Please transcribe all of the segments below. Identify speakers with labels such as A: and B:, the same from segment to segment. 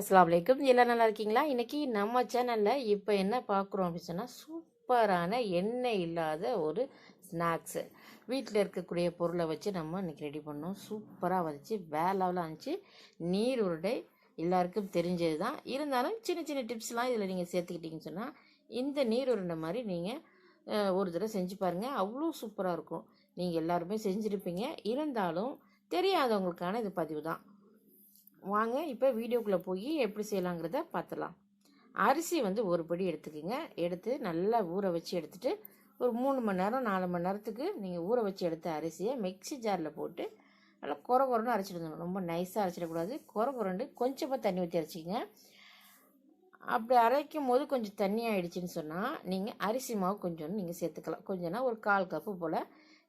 A: அஸ்லாம் வலைக்கம் எல்லாம் நல்லா இருக்கீங்களா? இன்றைக்கி நம்ம சேனலில் இப்போ என்ன பார்க்குறோம் அப்படின்னு சொன்னால் சூப்பரான எண்ணெய் இல்லாத ஒரு ஸ்நாக்ஸு வீட்டில் இருக்கக்கூடிய பொருளை வச்சு நம்ம இன்னைக்கு ரெடி பண்ணோம். சூப்பராக வந்துச்சு. வேற லெவலாக இருந்துச்சு நீர் உருடை எல்லாருக்கும் தெரிஞ்சது தான் இருந்தாலும் சின்ன சின்ன டிப்ஸ்லாம் இதில் நீங்கள் சேர்த்துக்கிட்டீங்கன்னு சொன்னால் இந்த நீர் உருண்டை மாதிரி நீங்கள் ஒரு தடவை செஞ்சு பாருங்கள் அவ்வளோ சூப்பராக இருக்கும். நீங்கள் எல்லாருமே செஞ்சுருப்பீங்க. இருந்தாலும் தெரியாதவங்களுக்கான இது பதிவு தான் வாங்க இப்போ வீடியோக்குள்ளே போய் எப்படி செய்யலாங்கிறத பார்த்துலாம் அரிசி வந்து ஒரு படி எடுத்துக்கோங்க. எடுத்து நல்லா ஊற வச்சு எடுத்துகிட்டு ஒரு மூணு மணி நேரம் நாலு மணி நேரத்துக்கு நீங்கள் ஊற வச்சு எடுத்த அரிசியை மிக்ஸி ஜாரில் போட்டு நல்லா குறை குறைன்னு அரைச்சிட்டு வந்துடணும். ரொம்ப நைஸாக அரைச்சிடக்கூடாது குறை குறைண்டு கொஞ்சமாக தண்ணி ஊற்றி அரைச்சிக்கங்க. அப்படி அரைக்கும் போது கொஞ்சம் தண்ணி ஆகிடுச்சின்னு சொன்னால் நீங்கள் அரிசி மாவு கொஞ்சம் நீங்கள் சேர்த்துக்கலாம். கொஞ்சம்னா ஒரு கால் கப்பு போல்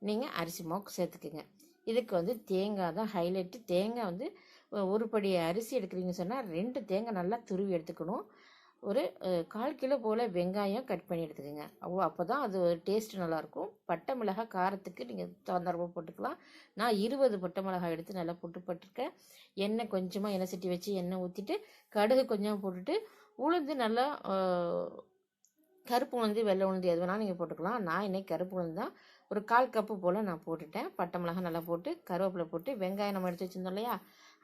A: நீங்கள் அரிசி மாவு சேர்த்துக்குங்க. இதுக்கு வந்து தேங்காய் தான் ஹைலைட்டு தேங்காய் வந்து ஒரு படி அரிசி எடுக்கிறீங்கன்னு சொன்னால் ரெண்டு தேங்காய் நல்லா துருவி எடுத்துக்கணும். ஒரு கால் கிலோ போல் வெங்காயம் கட் பண்ணி எடுத்துக்கோங்க. அவ்வளோ அப்போ தான் அது டேஸ்ட் நல்லாயிருக்கும். பட்டை மிளகாய் காரத்துக்கு நீங்கள் தகுந்தாரமாக போட்டுக்கலாம். நான் இருபது பட்டை மிளகாய் எடுத்து நல்லா போட்டு போட்டிருக்கேன். எண்ணெய் கொஞ்சமாக எண்ணெய் சட்டி வச்சு எண்ணெய் ஊற்றிட்டு கடுகு கொஞ்சம் போட்டுட்டு உளுந்து நல்லா கருப்பு உளுந்து வெள்ளை உளுந்து எது வேணாலும் நீங்கள் போட்டுக்கலாம். நான் இன்னைக்கு கருப்பு உளுந்து தான். ஒரு கால் கப்பு போல் நான் போட்டுட்டேன். பட்டை மிளகாய் நல்லா போட்டு கருவேப்பிலை போட்டு வெங்காயம் நம்ம எடுத்து வச்சுருந்தோம் இல்லையா?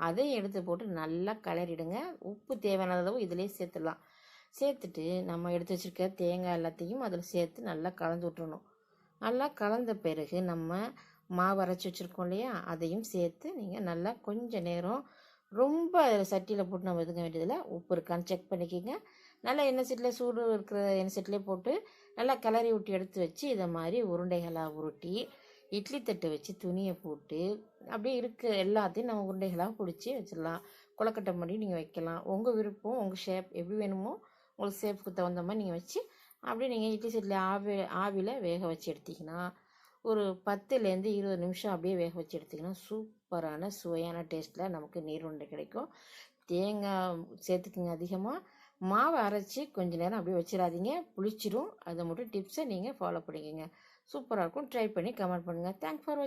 A: அதையும் எடுத்து போட்டு நல்லா கலரிடுங்க உப்பு தேவையான அளவு இதிலே சேர்த்துடலாம். சேர்த்துட்டு நம்ம எடுத்து வச்சுருக்க தேங்காய் எல்லாத்தையும் அதில் சேர்த்து நல்லா கலந்து விட்டுறணும். நல்லா கலந்த பிறகு நம்ம மாவு அரைச்சி வச்சுருக்கோம் இல்லையா? அதையும் சேர்த்து நீங்கள் நல்லா கொஞ்சம் நேரம் ரொம்ப சட்டியில் போட்டு நம்ம இதுங்க வேண்டியதில்லை. உப்பு இருக்கான்னு செக் பண்ணிக்கோங்க. நல்லா எண்ணெய் சீட்டில் சூடு இருக்கிற எண்ணெய் சீட்லேயே போட்டு நல்லா கிளறி விட்டு எடுத்து வச்சு இதை மாதிரி உருண்டைகளாக உருட்டி இட்லி தட்டு வச்சு துணியை போட்டு அப்படியே இருக்க எல்லாத்தையும் நம்ம உருண்டைகளாக பிடிச்சி வச்சிடலாம். கொலக்கட்டை பண்ணி நீங்கள் வைக்கலாம். உங்கள் விருப்பம் உங்கள் ஷேப் எப்படி வேணுமோ உங்களுக்கு ஷேப்புக்கு தகுந்த மாதிரி நீங்கள் வச்சு அப்படியே நீங்கள் இட்லி சீட்டில் ஆவி ஆவியில் வேக வச்சு எடுத்திங்கன்னா ஒரு பத்துலேருந்து இருபது நிமிஷம் அப்படியே வேக வச்சு எடுத்திங்கன்னா சூப்பரான சுவையான டேஸ்ட்டில் நமக்கு நீர் உருண்டை கிடைக்கும். தேங்காய் சேர்த்துக்குங்க அதிகமாக மாவை அரைச்சி கொஞ்ச நேரம் அப்படியே வச்சிடாதீங்க. புளிச்சிரும். அதை மட்டும் டிப்ஸை நீங்கள் ஃபாலோ பண்ணிக்கோங்க. சூப்பராக இருக்கும். ட்ரை பண்ணி கமெண்ட் பண்ணுங்கள் தேங்க்ஸ் ஃபார்